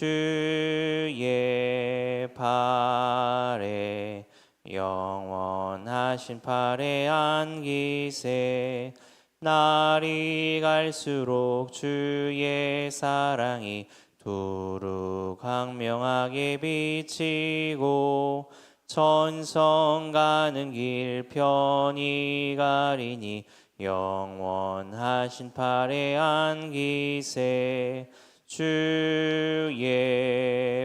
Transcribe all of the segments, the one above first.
주의 팔에 영원하신 팔에 안기세. 날이 갈수록 주의 사랑이 두루 광명하게 비치고 천성 가는 길 편히 가리니 영원하신 팔에 안기세 주의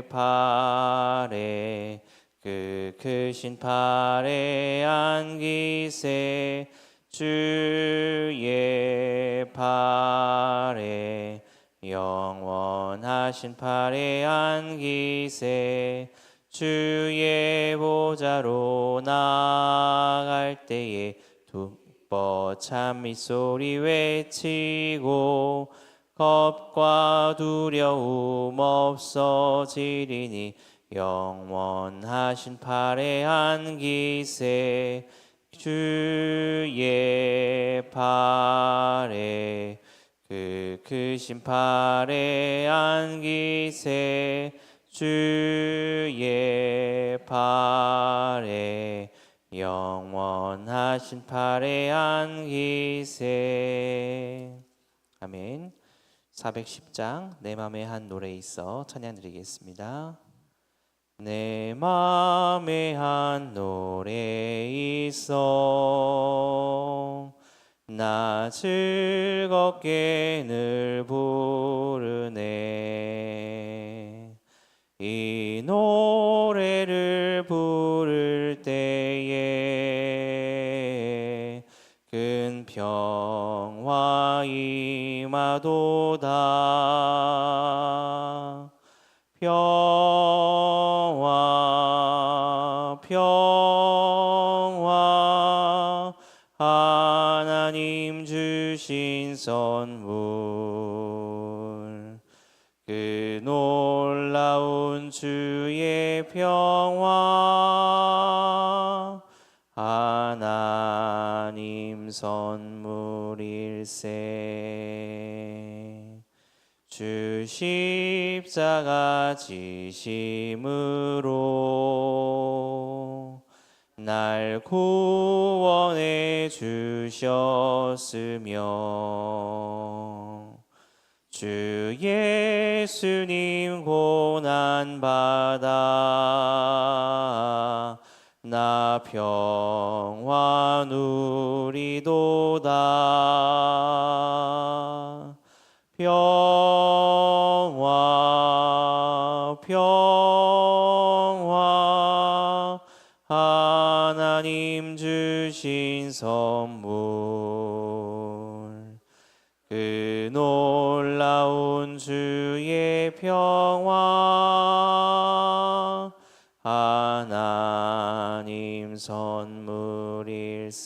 팔에 그 크신 팔에 안기세. 주의 팔에 영원하신 팔에 안기세. 주의 보좌로 나갈 때에 두번 찬미 소리 외치고 겁과 두려움 없어지리니 영원하신 팔에 안기세 주의 팔에 그 크신 팔에 안기세 주의 팔에 영원하신 팔에 안기세. 아멘 410장 내 맘에 한 노래 있어 찬양 드리겠습니다. 내 맘에 한 노래 있어 나 즐겁게 늘 부르네. 이 노래를 부를 때에 큰 평화 임하도다. 평화 평화 하나님 주신 선물. 그 놀라운 주의 평화 하나님 선물 일세. 주 십자가 지심으로 날 구원해 주셨으며 주 예수님 고난 받아 나 평화 누리도다. 평화 평화. 하나님 주신 선물 선물일세.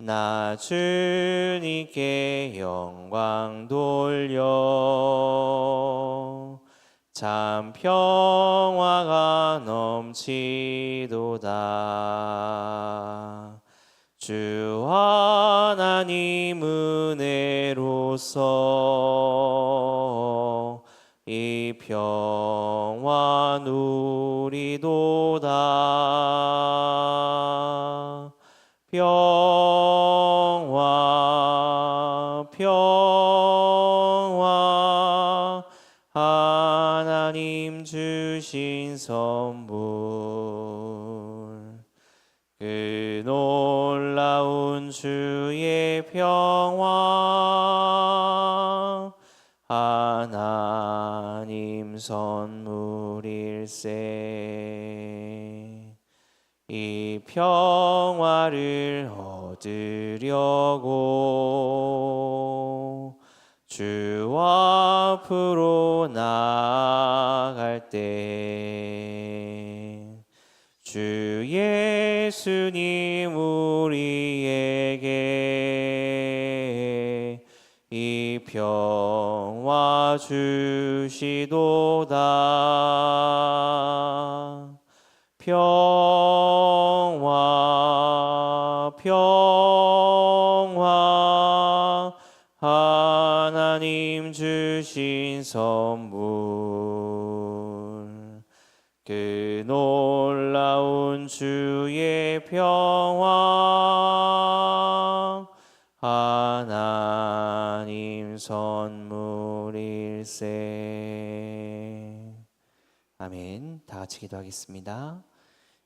나 주님께 영광 돌려. 참 평화가 넘치도다. 주 하나님 은혜로서 이 평화 누리도다. 평화 평화 하나님 주신 선물 선물일세. 이 평화를 얻으려고 주 앞으로 나아갈 때 주 예수님 우리에게 이 평화 주시도다. 평화 평화 하나님 주신 선물. 그 놀라운 주의 평화 하나님 선물 일세. 아멘. 다 같이 기도하겠습니다.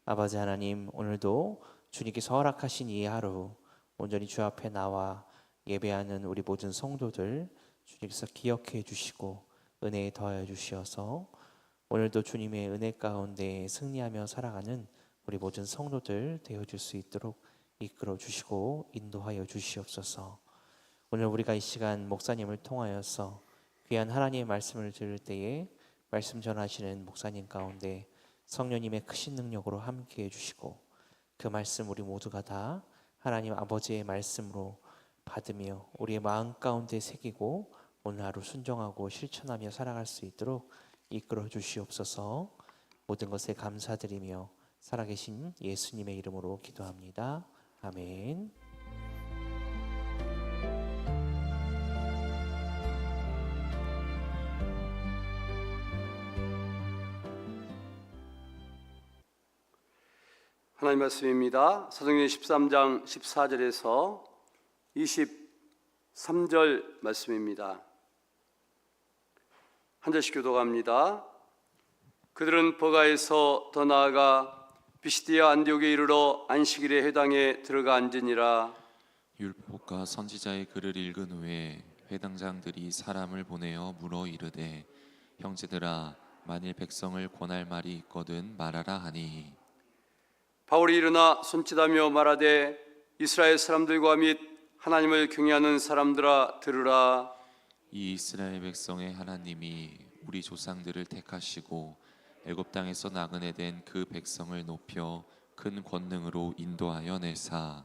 아버지 하나님 오늘도 주님께서 허락하신 이 하루 온전히 주 앞에 나와 예배하는 우리 모든 성도들 주님께서 기억해 주시고 은혜에 더하여 주시어서 오늘도 주님의 은혜 가운데 승리하며 살아가는 우리 모든 성도들 되어 줄 수 있도록 이끌어 주시고 인도하여 주시옵소서. 오늘 우리가 이 시간 목사님을 통하여서 귀한 하나님의 말씀을 들을 때에 말씀 전하시는 목사님 가운데 성령님의 크신 능력으로 함께 해 주시고 그 말씀 우리 모두가 다 하나님 아버지의 말씀으로 받으며 우리의 마음 가운데 새기고 오늘 하루 순종하고 실천하며 살아갈 수 있도록 이끌어 주시옵소서. 모든 것에 감사드리며 살아계신 예수님의 이름으로 기도합니다. 아멘. 하나님 말씀입니다. 사도행전 13장 14절에서 23절 말씀입니다. 한 절씩 교도갑니다. 그들은 버가에서 더 나아가 비시디아 안디옥에 이르러 안식일에 회당에 들어가 앉으니라 율법과 선지자의 글을 읽은 후에 회당장들이 사람을 보내어 물어 이르되 형제들아 만일 백성을 권할 말이 있거든 말하라 하니 바울이 일어나 손짓하며 말하되 이스라엘 사람들과 및 하나님을 경외하는 사람들아 들으라. 이 이스라엘 백성의 하나님이 우리 조상들을 택하시고 애굽 땅에서 나그네 된 그 백성을 높여 큰 권능으로 인도하여 내사.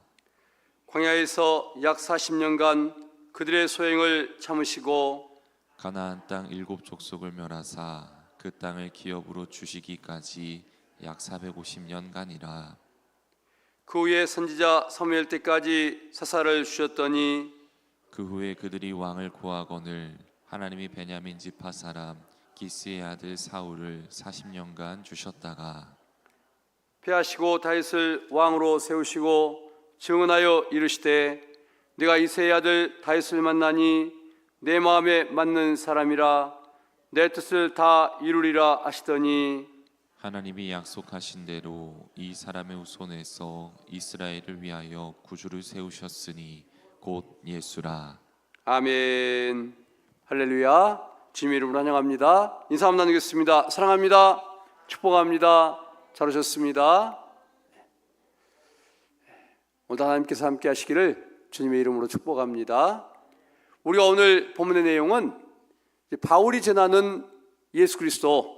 광야에서 약 40년간 그들의 소행을 참으시고 가나안 땅 일곱 족속을 멸하사 그 땅을 기업으로 주시기까지 약 450년간이라. 그 후에 선지자 사무엘 때까지 사사를 주셨더니 그 후에 그들이 왕을 구하거늘 하나님이 베냐민 지파 사람 기스의 아들 사울을 40년간 주셨다가 패하시고 다윗을 왕으로 세우시고 증언하여 이르시되 내가 이세의 아들 다윗을 만나니 내 마음에 맞는 사람이라 내 뜻을 다 이루리라 하시더니 하나님이 약속하신 대로 이 사람의 후손에서 이스라엘을 위하여 구주를 세우셨으니 곧 예수라. 아멘. 할렐루야. 주님의 이름으로 환영합니다. 인사 한번 나누겠습니다. 사랑합니다. 축복합니다. 잘 오셨습니다. 오늘 하나님께서 함께 하시기를 주님의 이름으로 축복합니다. 우리가 오늘 본문의 내용은 바울이 전하는 예수 그리스도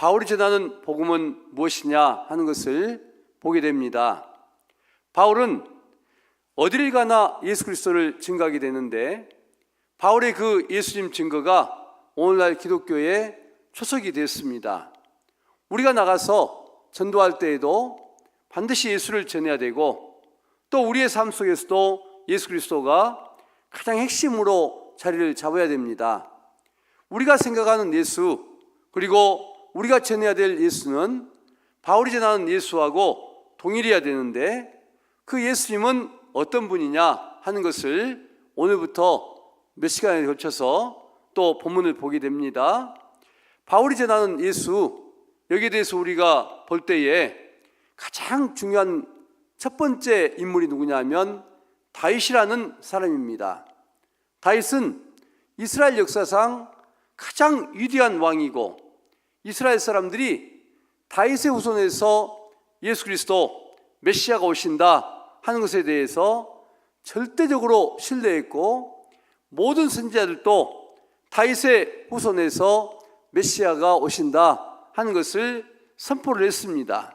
바울이 전하는 복음은 무엇이냐 하는 것을 보게 됩니다 바울은 어디를 가나 예수 그리스도를 증거하게 되는데 바울의 그 예수님 증거가 오늘날 기독교의 초석이 되었습니다. 우리가 나가서 전도할 때에도 반드시 예수를 전해야 되고 또 우리의 삶 속에서도 예수 그리스도가 가장 핵심으로 자리를 잡아야 됩니다. 우리가 생각하는 예수 그리고 우리가 전해야 될 예수는 바울이 전하는 예수하고 동일해야 되는데 그 예수님은 어떤 분이냐 하는 것을 오늘부터 몇 시간에 걸쳐서 또 본문을 보게 됩니다. 바울이 전하는 예수 여기에 대해서 우리가 볼 때에 가장 중요한 첫 번째 인물이 누구냐면 다윗이라는 사람입니다. 다윗은 이스라엘 역사상 가장 위대한 왕이고 이스라엘 사람들이 다윗의 후손에서 예수 그리스도 메시아가 오신다 하는 것에 대해서 절대적으로 신뢰했고 모든 선지자들도 다윗의 후손에서 메시아가 오신다 하는 것을 선포를 했습니다.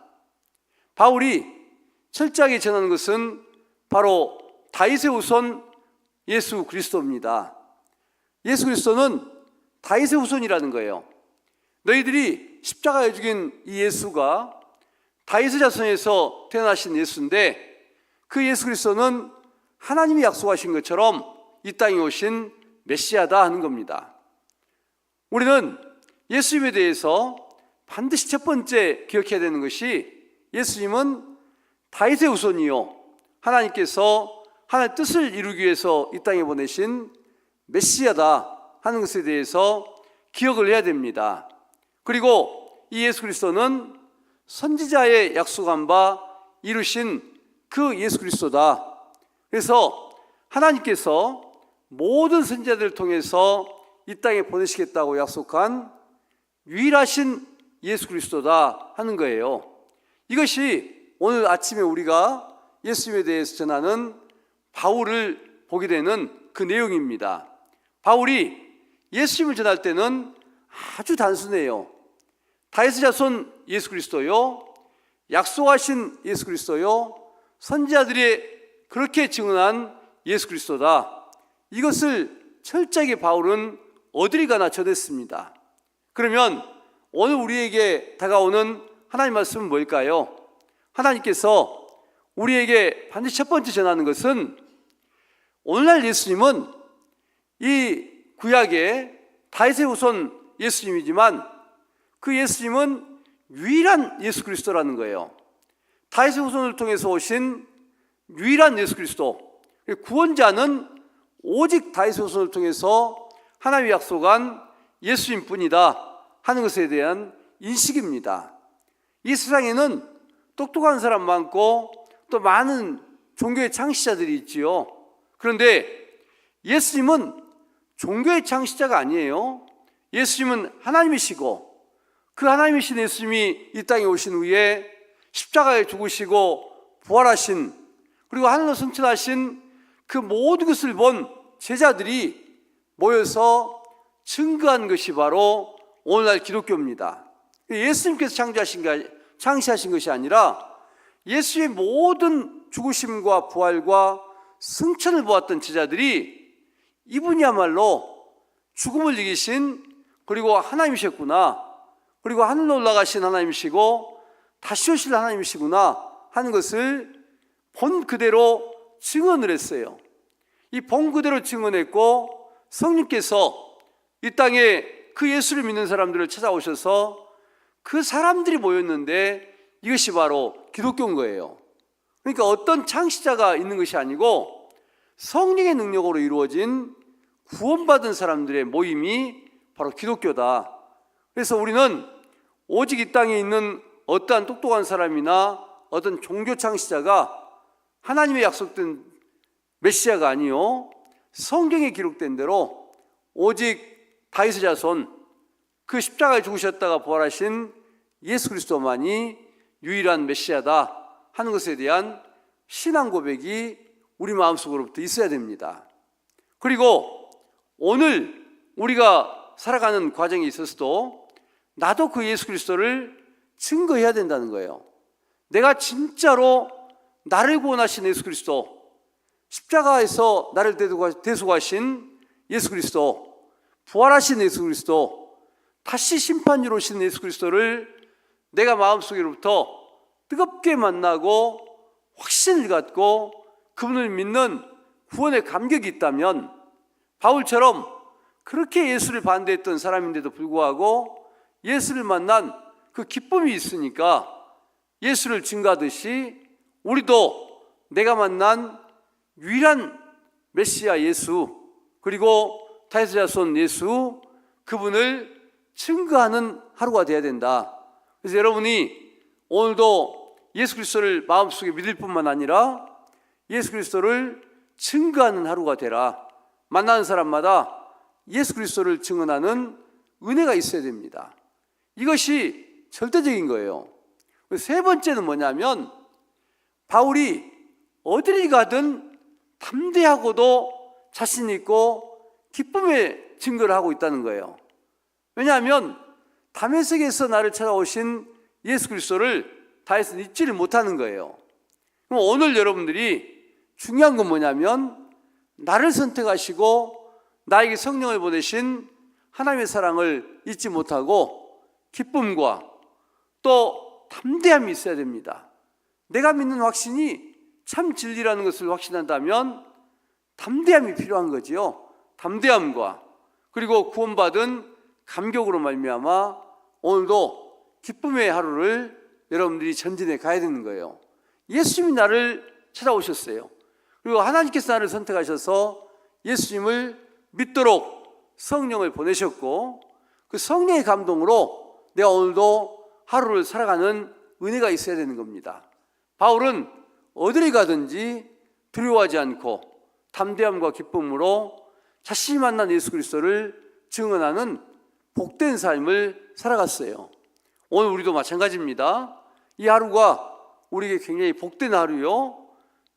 바울이 철저하게 전하는 것은 바로 다윗의 후손 예수 그리스도입니다. 예수 그리스도는 다윗의 후손이라는 거예요. 너희들이 십자가에 죽인 이 예수가 다윗의 자손에서 태어나신 예수인데 그 예수 그리스도는 하나님이 약속하신 것처럼 이 땅에 오신 메시아다 하는 겁니다. 우리는 예수님에 대해서 반드시 첫 번째 기억해야 되는 것이 예수님은 다윗의 후손이요 하나님께서 하나님의 뜻을 이루기 위해서 이 땅에 보내신 메시아다 하는 것에 대해서 기억을 해야 됩니다. 그리고 이 예수 그리스도는 선지자의 약속한 바 이루신 그 예수 그리스도다. 그래서 하나님께서 모든 선지자들을 통해서 이 땅에 보내시겠다고 약속한 유일하신 예수 그리스도다 하는 거예요. 이것이 오늘 아침에 우리가 예수님에 대해서 전하는 바울을 보게 되는 그 내용입니다. 바울이 예수님을 전할 때는 아주 단순해요. 다윗의 자손 예수 그리스도요. 약속하신 예수 그리스도요. 선지자들이 그렇게 증언한 예수 그리스도다. 이것을 철저하게 바울은 어디를 가나 전했습니다. 그러면 오늘 우리에게 다가오는 하나님 말씀은 뭘까요? 하나님께서 우리에게 반드시 첫 번째 전하는 것은 오늘날 예수님은 이 구약의 다윗의 후손 예수님이지만 그 예수님은 유일한 예수 그리스도라는 거예요. 다윗의 후손을 통해서 오신 유일한 예수 그리스도. 구원자는 오직 다윗의 후손을 통해서 하나님이 약속한 예수님 뿐이다 하는 것에 대한 인식입니다. 이 세상에는 똑똑한 사람 많고 또 많은 종교의 창시자들이 있지요. 그런데 예수님은 종교의 창시자가 아니에요. 예수님은 하나님이시고 그 하나님이신 예수님이 이 땅에 오신 후에 십자가에 죽으시고 부활하신 그리고 하늘로 승천하신 그 모든 것을 본 제자들이 모여서 증거한 것이 바로 오늘날 기독교입니다. 예수님께서 창조하신 게 창시하신 것이 아니라 예수의 모든 죽으심과 부활과 승천을 보았던 제자들이 이분이야말로 죽음을 이기신 그리고 하나님이셨구나. 그리고 하늘로 올라가신 하나님이시고 다시 오실 하나님이시구나 하는 것을 본 그대로 증언을 했어요. 이 본 그대로 증언했고 성령께서 이 땅에 그 예수를 믿는 사람들을 찾아오셔서 그 사람들이 모였는데 이것이 바로 기독교인 거예요. 그러니까 어떤 창시자가 있는 것이 아니고 성령의 능력으로 이루어진 구원받은 사람들의 모임이 바로 기독교다. 그래서 우리는 오직 이 땅에 있는 어떠한 똑똑한 사람이나 어떤 종교 창시자가 하나님의 약속된 메시아가 아니요 성경에 기록된 대로 오직 다윗의 자손 그 십자가에 죽으셨다가 부활하신 예수 그리스도만이 유일한 메시아다 하는 것에 대한 신앙 고백이 우리 마음속으로부터 있어야 됩니다. 그리고 오늘 우리가 살아가는 과정에 있어서도 나도 그 예수 그리스도를 증거해야 된다는 거예요. 내가 진짜로 나를 구원하신 예수 그리스도, 십자가에서 나를 대속하신 예수 그리스도, 부활하신 예수 그리스도, 다시 심판주로 오신 예수 그리스도를 내가 마음속으로부터 뜨겁게 만나고 확신을 갖고 그분을 믿는 구원의 감격이 있다면 바울처럼 그렇게 예수를 반대했던 사람인데도 불구하고 예수를 만난 그 기쁨이 있으니까 예수를 증가하듯이 우리도 내가 만난 유일한 메시아 예수 그리고 다윗의 자손 예수 그분을 증거하는 하루가 되어야 된다. 그래서 여러분이 오늘도 예수 그리스도를 마음속에 믿을 뿐만 아니라 예수 그리스도를 증거하는 하루가 되라. 만나는 사람마다 예수 그리스도를 증언하는 은혜가 있어야 됩니다. 이것이 절대적인 거예요. 세 번째는 뭐냐면 바울이 어디를 가든 담대하고도 자신 있고 기쁨의 증거를 하고 있다는 거예요. 왜냐하면 담에색에서 나를 찾아오신 예수 그리스도를 다해서 잊지를 못하는 거예요. 그럼 오늘 여러분들이 중요한 건 뭐냐면 나를 선택하시고 나에게 성령을 보내신 하나님의 사랑을 잊지 못하고 기쁨과 또 담대함이 있어야 됩니다. 내가 믿는 확신이 참 진리라는 것을 확신한다면 담대함이 필요한 거지요. 담대함과 그리고 구원받은 감격으로 말미암아 오늘도 기쁨의 하루를 여러분들이 전진해 가야 되는 거예요. 예수님이 나를 찾아오셨어요. 그리고 하나님께서 나를 선택하셔서 예수님을 믿도록 성령을 보내셨고 그 성령의 감동으로 내가 오늘도 하루를 살아가는 은혜가 있어야 되는 겁니다. 바울은 어디를 가든지 두려워하지 않고 담대함과 기쁨으로 자신이 만난 예수 그리스도를 증언하는 복된 삶을 살아갔어요. 오늘 우리도 마찬가지입니다. 이 하루가 우리에게 굉장히 복된 하루요.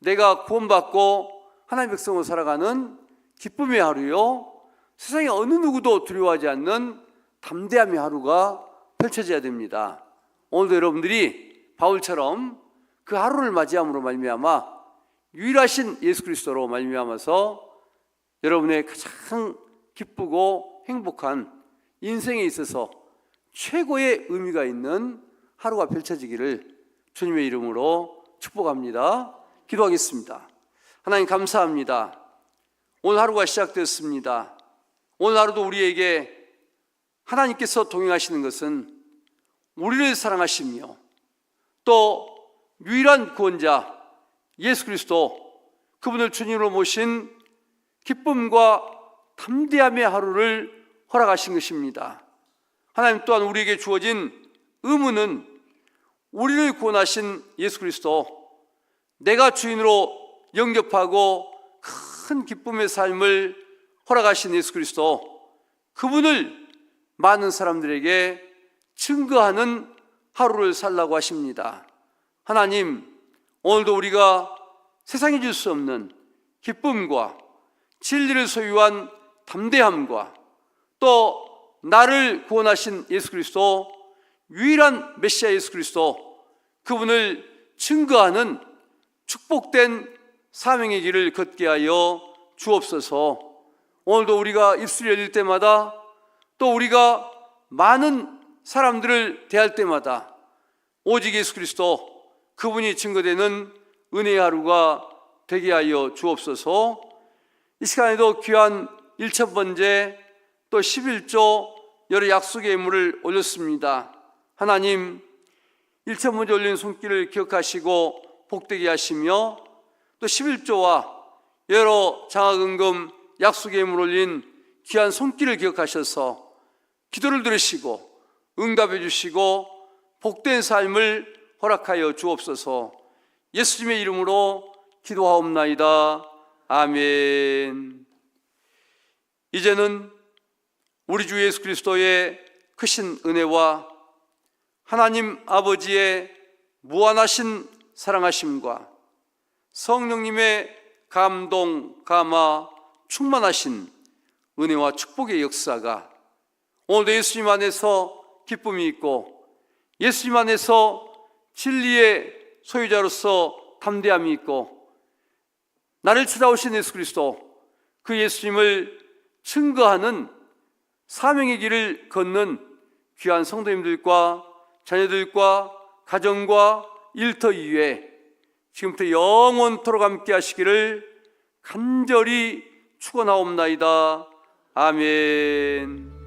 내가 구원받고 하나님 백성으로 살아가는 기쁨의 하루요. 세상에 어느 누구도 두려워하지 않는 담대함의 하루가 펼쳐져야 됩니다. 오늘도 여러분들이 바울처럼 그 하루를 맞이함으로 말미암아 유일하신 예수 그리스도로 말미암아서 여러분의 가장 기쁘고 행복한 인생에 있어서 최고의 의미가 있는 하루가 펼쳐지기를 주님의 이름으로 축복합니다. 기도하겠습니다. 하나님 감사합니다. 오늘 하루가 시작되었습니다. 오늘 하루도 우리에게 하나님께서 동행하시는 것은 우리를 사랑하시며 또 유일한 구원자 예수 그리스도 그분을 주님으로 모신 기쁨과 담대함의 하루를 허락하신 것입니다. 하나님 또한 우리에게 주어진 의무는 우리를 구원하신 예수 그리스도 내가 주인으로 영접하고 큰 기쁨의 삶을 허락하신 예수 그리스도 그분을 많은 사람들에게 증거하는 하루를 살라고 하십니다. 하나님, 오늘도 우리가 세상에 줄수 없는 기쁨과 진리를 소유한 담대함과 또 나를 구원하신 예수 그리스도 유일한 메시아 예수 그리스도 그분을 증거하는 축복된 사명의 길을 걷게 하여 주옵소서. 오늘도 우리가 입술이 열릴 때마다 또 우리가 많은 사람들을 대할 때마다 오직 예수 그리스도 그분이 증거되는 은혜의 하루가 되게 하여 주옵소서. 이 시간에도 귀한 1천 번째 또 11조 여러 약속의 예물을 올렸습니다. 하나님, 1천 번째 올린 손길을 기억하시고 복되게 하시며 또 11조와 여러 장학은금 약속의 예물 올린 귀한 손길을 기억하셔서 기도를 들으시고 응답해 주시고 복된 삶을 허락하여 주옵소서 예수님의 이름으로 기도하옵나이다. 아멘. 이제는 우리 주 예수 그리스도의 크신 은혜와 하나님 아버지의 무한하신 사랑하심과 성령님의 감동, 감화, 충만하신 은혜와 축복의 역사가 오늘도 예수님 안에서 기쁨이 있고 예수님 안에서 진리의 소유자로서 담대함이 있고 나를 찾아오신 예수 그리스도 그 예수님을 증거하는 사명의 길을 걷는 귀한 성도님들과 자녀들과 가정과 일터 이외에 지금부터 영원토록 함께 하시기를 간절히 축원하옵나이다. 아멘.